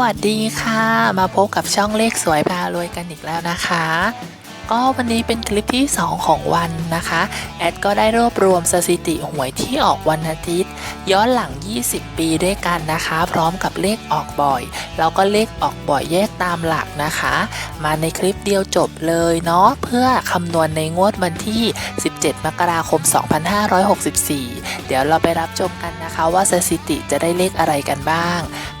วัสดีค่ะ มาพบกับช่องเลขสวยพารวยกันอีกแล้วนะคะ ก็วันนี้เป็นคลิปที่ 2 ของวันนะคะ แอดก็ได้รวบรวมสถิติหวยที่ออกวันอาทิตย์ ย้อนหลัง 20 ปีด้วยกันนะคะ พร้อมกับเลขออกบ่อย แล้วก็เลขออกบ่อยแยกตามหลักนะคะ มาในคลิปเดียวจบเลยเนาะเพื่อคำนวณในงวดวันที่ 17 มกราคม 2564 เดี๋ยวเราไปรับชมกันนะคะว่าสถิติจะได้เลขอะไรกันบ้าง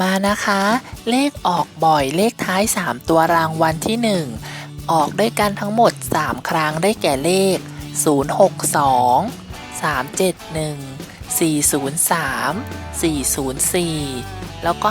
มานะคะ เลขออกบ่อยเลขท้าย 3 ตัวรางวัลที่ 1 ออกด้วยกันทั้งหมด 3 ครั้งได้แก่เลข 062 371 403 404 แล้วก็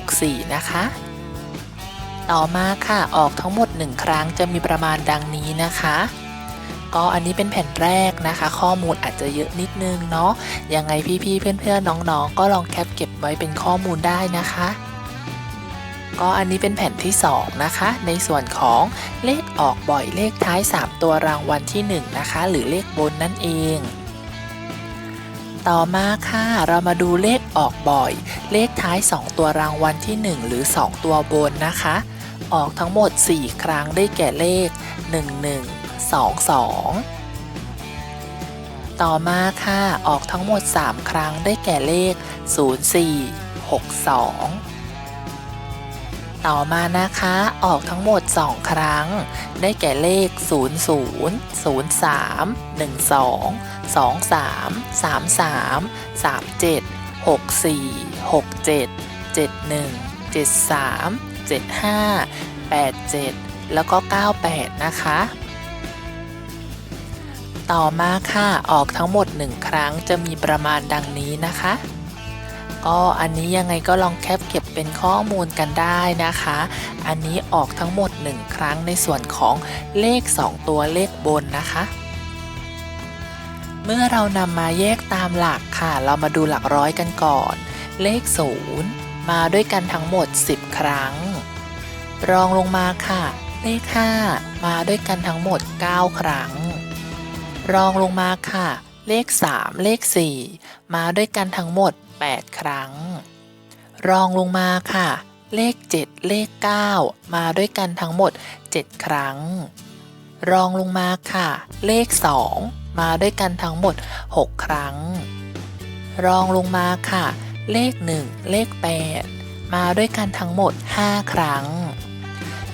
564 นะคะ ต่อมาค่ะออกทั้งหมด 1 ครั้งจะมีประมาณดังนี้นะคะ ก็อันนี้เป็นแผ่นแรกนะคะ ข้อมูลอาจจะเยอะนิดนึงเนาะยังไงพี่ๆเพื่อนๆน้องๆ ก็ลองแคปเก็บไว้เป็นข้อมูลได้นะคะก็อันนี้เป็นแผ่นที่ 2 นะคะ ในส่วนของเลขออกบ่อยเลขท้าย 3 ตัวรางวัลที่ 1 นะคะ หรือเลขบนนั่นเอง ต่อมาค่ะ เรามาดูเลขออกบ่อย เลขท้าย 2 ตัวรางวัลที่ 1 หรือ 2 ตัวบนนะคะ ออกทั้งหมด 4 ครั้งได้แก่เลข 11 22 ต่อมาค่ะ ออกทั้งหมด 3 ครั้งได้แก่เลข 04 62 ต่อมานะคะ ออกทั้งหมด 2 ครั้ง ได้แก่เลข 00 03 12 23 33 37 64 67 71 73 75 87 แล้วก็ 98 นะคะ ต่อมาค่ะออกทั้งหมด 1 ครั้งจะมีประมาณดังนี้นะคะ ก็อันนี้ยังไงก็ลองแคปเก็บเป็นข้อมูลกันได้นะคะ อันนี้ออกทั้งหมด 1 ครั้งในส่วนของเลข 2 ตัวเลขบนนะคะเมื่อเรานำมาแยกตามหลักค่ะ เรามาดูหลักร้อยกันก่อน เลข 0 มาด้วยกันทั้งหมด 10 ครั้ง รองลงมาค่ะ เลข 5 มาด้วยกันทั้งหมด 9 ครั้ง รองลงมาค่ะ เลข 3 เลข 4 มาด้วยกันทั้งหมด 8 ครั้ง รองลงมาค่ะ เลข 7 เลข 9 มาด้วยกันทั้งหมด 7 ครั้ง รองลงมาค่ะ เลข 2 มาด้วยกันทั้งหมด 6 ครั้ง รองลงมาค่ะ เลข 1 เลข 8 มาด้วยกันทั้งหมด 5 ครั้ง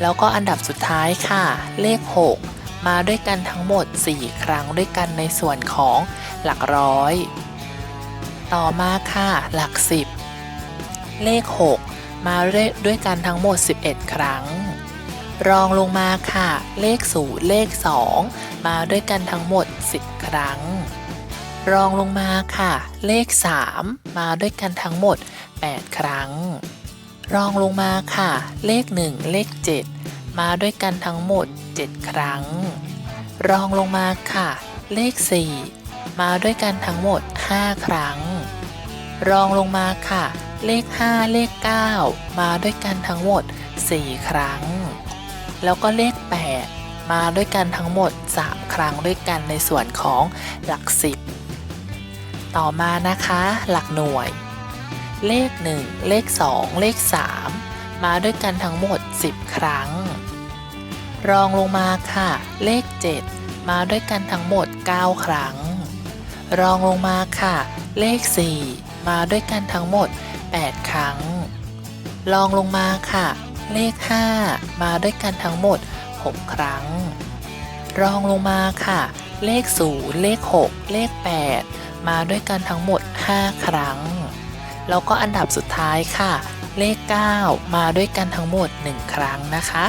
แล้วก็อันดับสุดท้ายค่ะ เลข 6 มาด้วยกันทั้งหมด 4 ครั้งด้วยกันในส่วนของหลักร้อย ต่อมาค่ะหลัก 10 เลข 6 มาด้วยกันทั้งหมด 11 ครั้ง รองลงมาค่ะ เลข0เลข 2 มาด้วยกันทั้งหมด 10 ครั้ง รองลงมาค่ะ เลข 3 มาด้วยกันทั้งหมด 8 ครั้ง รองลงมาค่ะ เลข 1 เลข 7 มาด้วยกันทั้งหมด 7 ครั้ง รองลงมาค่ะ เลข 4 มาด้วยกันทั้งหมด 5 ครั้ง รองลงมาค่ะ เลข 5 เลข 9 มาด้วยกันทั้งหมด 4 ครั้ง แล้วก็เลข 8 มาด้วยกันทั้งหมด 3 ครั้งด้วยกันในส่วนของหลัก 10 ต่อมานะคะ หลักหน่วย เลข 1 เลข 2 เลข 3 มาด้วยกันทั้งหมด 10 ครั้ง รองลงมาค่ะ เลข 7 มาด้วยกันทั้งหมด 9 ครั้ง รองลงมาค่ะ เลข 4 มาด้วยกันทั้งหมด 8 ครั้ง รองลงมาค่ะ เลข 5 มาด้วยกันทั้งหมด 6 ครั้ง รองลงมาค่ะ เลข 0 เลข 6 เลข 8 มาด้วยกันทั้งหมด 5 ครั้ง แล้วก็อันดับสุดท้ายค่ะ เลข 9 มาด้วยกันทั้งหมด 1 ครั้งนะคะ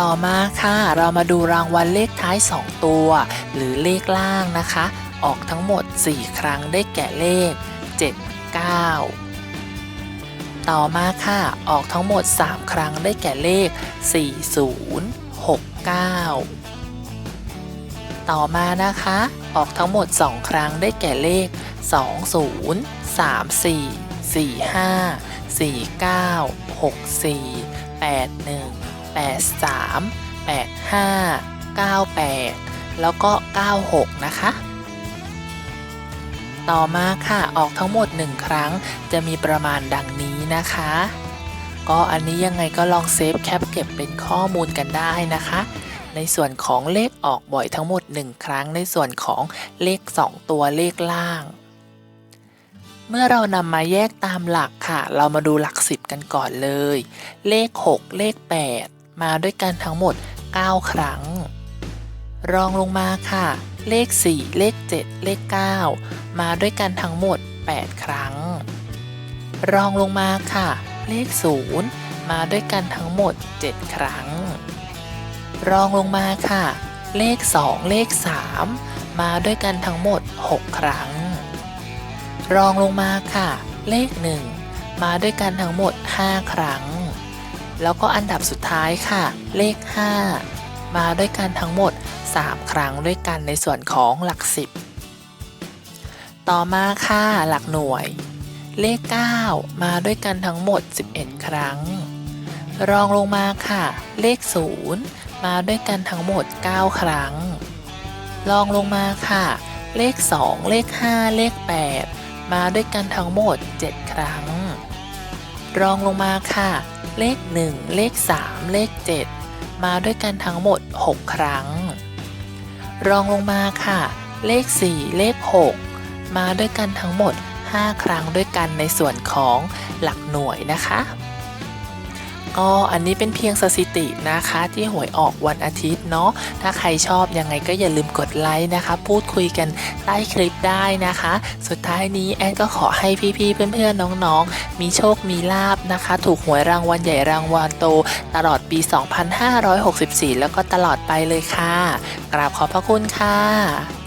ต่อมาค่ะเรามาดูรางวัลเลขท้าย 2 ตัว หรือเลขล่างนะคะ ออกทั้งหมด 4 ครั้งได้แก่เลข 7 9ต่อมาค่ะ ออกทั้งหมด 3 ครั้งได้แก่เลข 40 69 ต่อมานะคะ ออกทั้งหมด 2 ครั้งได้แก่เลข 20 45 49 64 81 83 85 98 แล้วก็ 96 นะคะ ต่อมาค่ะออกทั้งหมด 1 ครั้งจะมีประมาณดังนี้นะคะ ก็อันนี้ยังไงก็ลองเซฟแคปเก็บเป็นข้อมูลกันได้นะคะในส่วนของเลขออกบ่อยทั้งหมด 1 ครั้งในส่วนของเลข 2 ตัวเลขล่าง เมื่อเรานำมาแยกตามหลักค่ะ เรามาดูหลัก 10 กันก่อนเลย เลข 6 เลข 8 มาด้วยกันทั้งหมด 9 ครั้ง รองลงมาค่ะ เลข 4 เลข 7 เลข 9 มาด้วยกันทั้งหมด 8 ครั้ง รองลงมาค่ะ เลข 0 มาด้วยกันทั้งหมด 7 ครั้ง รองลงมาค่ะ เลข 2 เลข 3 มาด้วยกันทั้งหมด 6 ครั้ง รองลงมาค่ะ เลข 1 มาด้วยกันทั้งหมด 5 ครั้ง แล้วก็อันดับสุดท้ายค่ะ เลข 5 มาด้วยกันทั้งหมด 3 ครั้งด้วยกันในส่วนของหลัก 10 ต่อมาค่ะ หลักหน่วย เลข 9 มาด้วยกันทั้งหมด 11 ครั้ง รองลงมาค่ะ เลข 0 มาด้วยกันทั้งหมด 9 ครั้ง รองลงมาค่ะเลข 2 เลข 5 เลข 8 มาด้วยกันทั้งหมด 7 ครั้ง รองลงมาค่ะ เลข 1 เลข 3 เลข 7 มาด้วยกันทั้งหมด 6 ครั้ง รองลงมาค่ะ เลข 4 เลข 6 มาด้วยกันทั้งหมด 5 ครั้งด้วยกันในส่วนของหลักหน่วยนะคะ ก็อันนี้เป็นเพียงสถิตินะคะที่หวยออกวันอาทิตย์เนาะถ้าใครชอบยังไงก็อย่าลืมกดไลค์นะคะ พูดคุยกันใต้คลิปได้นะคะ สุดท้ายนี้แอนก็ขอให้พี่ๆเพื่อนๆน้องๆ มีโชคมีลาบนะคะ ถูกหวยรางวัลใหญ่รางวัลโต ตลอดปี 2564 แล้วก็ตลอดไปเลยค่ะ กราบขอบพระคุณค่ะ